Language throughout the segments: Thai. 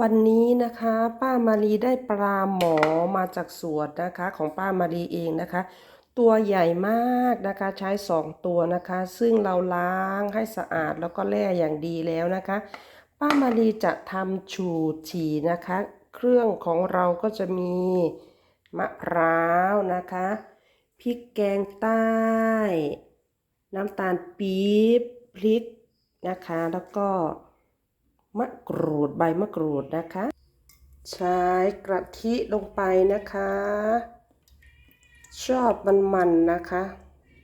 วันนี้นะคะป้ามารีได้ปลาหมอมาจากสวนนะคะ ของป้ามารีเองนะคะ ตัวใหญ่มากนะคะใช้สองตัวนะคะ ซึ่งเราล้างให้สะอาดแล้วก็แล่อย่างดีแล้วนะคะ ป้ามารีจะทำฉูดฉี่นะคะ เครื่องของเราก็จะมีมะพร้าวนะคะพริกแกงใต้ น้ำตาลปี๊บพริกนะคะแล้วก็ มะกรูดใบมะกรูดนะคะ ใช้กระทิลงไปนะคะ ชอบมันมันๆนะคะ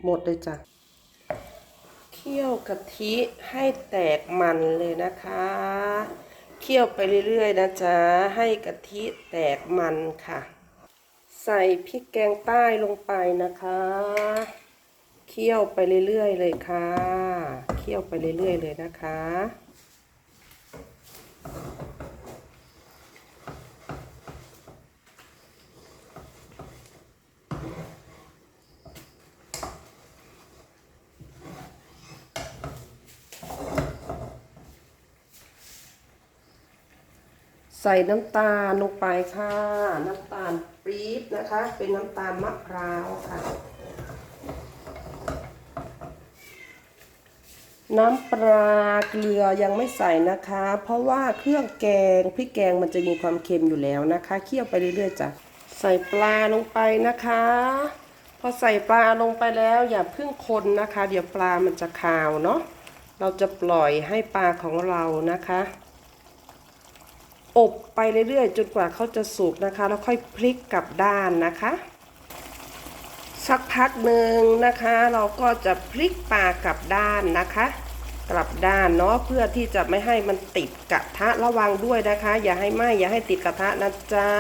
หมดเลยจ้ะเคี่ยวกะทิให้แตกมันเลยนะคะเคี่ยวไปเรื่อยๆนะจ๊ะให้กะทิแตกมันค่ะ ใส่พริกแกงใต้ลงไปนะคะเคี่ยวไปเรื่อยๆเลยค่ะเคี่ยวไปเรื่อยๆเลยนะคะ ใส่น้ำตาลลงไปค่ะ น้ำตาลปี๊บนะคะ เป็นน้ำตาลมะพร้าวค่ะ น้ำปลาเกลือยังไม่ใส่นะคะ เพราะว่าเครื่องแกงพริกแกงมันจะมีความเค็มอยู่แล้วนะคะเคี่ยวไปเรื่อยๆจ้ะใส่ปลาลงไปนะคะ พอใส่ปลาลงไปแล้วอย่าเพิ่งคนนะคะ เดี๋ยวปลามันจะคาวเนาะเราจะปล่อยให้ปลาของเรานะคะ อบไปเรื่อยๆ จนกว่าเขาจะสุกนะคะ แล้วค่อยพลิกกลับด้านนะคะ สักพักหนึ่งนะคะ เราก็จะพลิกปลากลับด้านนะคะ กลับด้านเนาะเพื่อที่จะไม่ให้มันติดกระทะระวังด้วยนะคะ อย่าให้ไหม้อย่าให้ติดกระทะนะจ๊ะ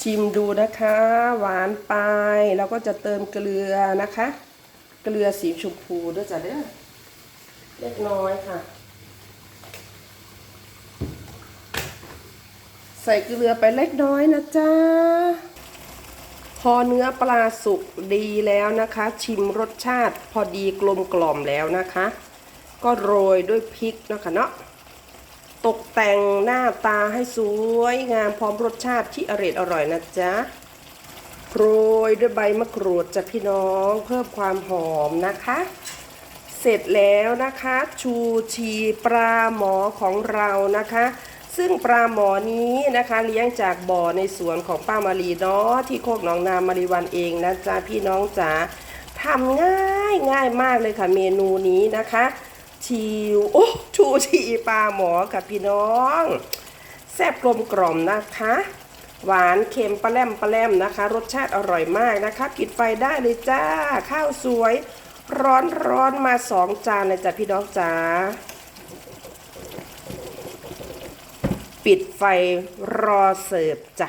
ชิมดูนะคะ หวานไปแล้วก็จะเติมเกลือนะคะ เกลือสีชมพูด้วยจ้ะเด้อเล็กน้อยค่ะ ใส่เกลือไปเล็กน้อยนะจ๊ะ พอเนื้อปลาสุกดีแล้วนะคะ ชิมรสชาติพอดีกลมกล่อมแล้วนะคะ ก็โรยด้วยพริกนะคะเนาะตกแต่งหน้าตาให้สวยงามพร้อมรสชาติที่อร่อยอร่อยนะจ๊ะโรยด้วยใบมะกรูดจ้ะพี่น้องเพิ่มความหอมนะคะ เสร็จแล้วนะคะ ชูชีปลาหมอของเรานะคะ ซึ่งปลาหมอนี้นะคะ เลี้ยงจากบ่อในสวนของป้ามารีเนาะที่โคกหนองนามารีวันเองนะจ๊ะพี่น้องจ๋าทำง่ายง่ายมากเลยค่ะเมนูนี้นะคะชิวโอ้ชูชีปลาหมอค่ะพี่น้องแซ่บกลมกล่อมนะคะ หวานเค็มปลาแรมปลาแรมนะคะ รสชาติอร่อยมากนะคะปิดไฟได้เลยจ้า ข้าวสวย ร้อนร้อนมาสองจานเลยจ้ะพี่น้องจ๋า ปิดไฟรอเสิร์ฟจ้ะ